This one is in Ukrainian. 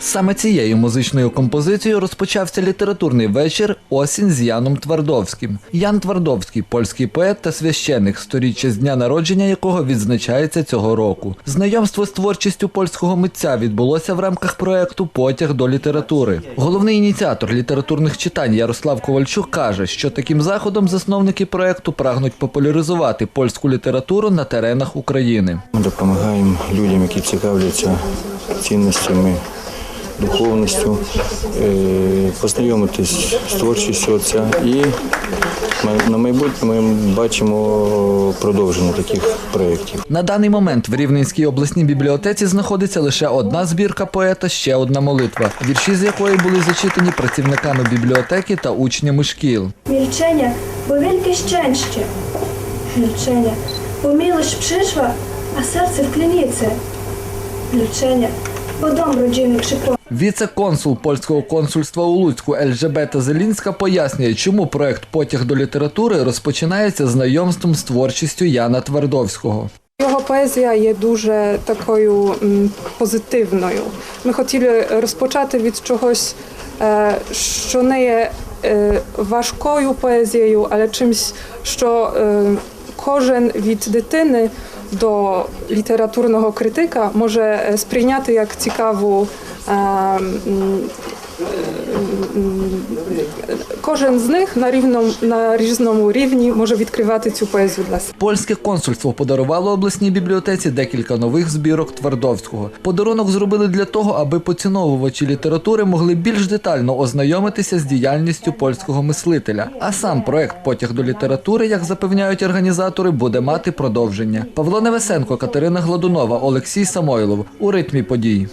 Саме цією музичною композицією розпочався літературний вечір Осінь з Яном Твардовським. Ян Твардовський польський поет та священник, сторіччя з дня народження якого відзначається цього року. Знайомство з творчістю польського митця відбулося в рамках проекту Потяг до літератури. Головний ініціатор літературних читань Ярослав Ковальчук каже, що таким заходом засновники проекту прагнуть популяризувати польську літературу на теренах України. Ми допомагаємо людям, які цікавляться цінностями, духовністю, е, познайомитись з творчістю отця. І на майбутнє ми бачимо продовження таких проєктів. На даний момент в Рівненській обласній бібліотеці знаходиться лише одна збірка поета, ще одна молитва, вірші з якої були зачитані працівниками бібліотеки та учнями шкіл. Milczenie, bo wielkie szczęście. Milczenie, bo miłość przyszła, a serce w klinicy. Віце-консул польського консульства у Луцьку Ельжебета Зелінська пояснює, чому проект Потяг до літератури розпочинається знайомством з творчістю Яна Твардовського. Його поезія є дуже такою позитивною. Ми хотіли розпочати від чогось, е, що не є е, важкою поезією, але чимось, що е, кожен від дитини до літературного критика може е, сприйняти як цікаву. Кожен з них на рівному на різному рівні може відкривати цю поезію для себе. Польське консульство подарувало обласній бібліотеці декілька нових збірок Твардовського. Подарунок зробили для того, аби поціновувачі літератури могли більш детально ознайомитися з діяльністю польського мислителя. А сам проект Потяг до літератури, як запевняють організатори, буде мати продовження. Павло Невесенко, Катерина Гладунова, Олексій Самойлов у ритмі подій.